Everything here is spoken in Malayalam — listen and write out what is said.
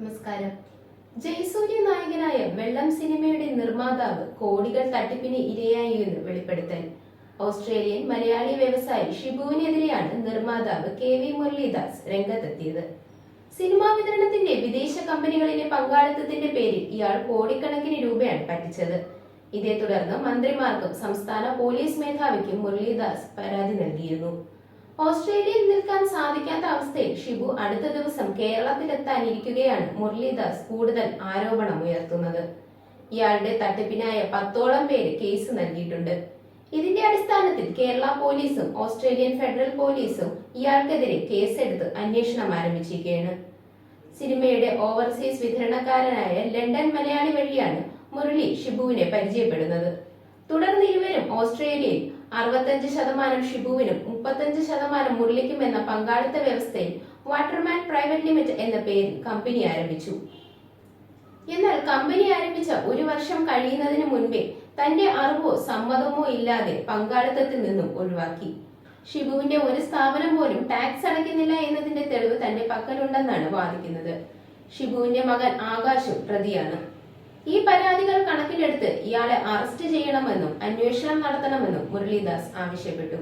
നമസ്കാരം. ജയസൂര്യ നായകനായ വെള്ളം സിനിമയുടെ നിർമ്മാതാവ് കോടികൾ തട്ടിപ്പിന് ഇരയായി എന്ന് വെളിപ്പെടുത്തൽ. ഓസ്ട്രേലിയൻ മലയാളി വ്യവസായി ഷിബുവിനെതിരെയാണ് നിർമ്മാതാവ് കെ വി മുരളീദാസ് രംഗത്തെത്തിയത്. സിനിമാ വിതരണത്തിന്റെ വിദേശ കമ്പനികളിലെ പങ്കാളിത്തത്തിന്റെ പേരിൽ ഇയാൾ കോടിക്കണക്കിന് രൂപയാണ് പറ്റിച്ചത്. ഇതേ തുടർന്ന് മന്ത്രിമാർക്കും സംസ്ഥാന പോലീസ് മേധാവിക്കും മുരളീദാസ് പരാതി നൽകിയിരുന്നു. ഓസ്ട്രേലിയയിൽ നിൽക്കാൻ അവസ്ഥയിൽ ഷിബു അടുത്ത ദിവസം കേരളത്തിലെത്താനിരിക്കുകയാണ് മുരളീദാസ് കൂടുതൽ ആരോപണം ഉയർത്തുന്നത്. ഇയാളുടെ തട്ടിപ്പിനായ പത്തോളം പേര് കേസ് നൽകിയിട്ടുണ്ട്. ഇതിന്റെ അടിസ്ഥാനത്തിൽ കേരള പോലീസും ഓസ്ട്രേലിയൻ ഫെഡറൽ പോലീസും ഇയാൾക്കെതിരെ കേസെടുത്ത് അന്വേഷണം ആരംഭിച്ചിരിക്കുകയാണ്. സിനിമയുടെ ഓവർസീസ് വിതരണക്കാരനായ ലണ്ടൻ മലയാളി വഴിയാണ് മുരളി ഷിബുവിനെ പരിചയപ്പെടുന്നത്. തുടർന്ന് ഇരുവരും ഓസ്ട്രേലിയയിൽ അറുപത്തഞ്ച് ശതമാനം ഷിബുവിനും മുപ്പത്തഞ്ച് ശതമാനം മുരളിക്കും എന്ന പങ്കാളിത്ത വ്യവസ്ഥയിൽ വാട്ടർമാൻ പ്രൈവറ്റ് ലിമിറ്റഡ് എന്ന പേരിൽ കമ്പനി ആരംഭിച്ചു. എന്നാൽ കമ്പനി ആരംഭിച്ച ഒരു വർഷം കഴിയുന്നതിന് മുൻപേ തന്റെ അറിവോ സമ്മതമോ ഇല്ലാതെ പങ്കാളിത്തത്തിൽ നിന്നും ഒഴിവാക്കി. ഷിബുവിന്റെ ഒരു സ്ഥാപനം പോലും ടാക്സ് അടയ്ക്കുന്നില്ല എന്നതിന്റെ തെളിവ് തന്റെ പക്കലുണ്ടെന്നാണ് വാദിക്കുന്നത്. ഷിബുവിന്റെ മകൻ ആകാശും പ്രതിയാണ്. ഈ പരാതികൾ കണക്കിലെടുത്ത് ഇയാളെ അറസ്റ്റ് ചെയ്യണമെന്നും അന്വേഷണം നടത്തണമെന്നും മുരളീദാസ് ആവശ്യപ്പെട്ടു.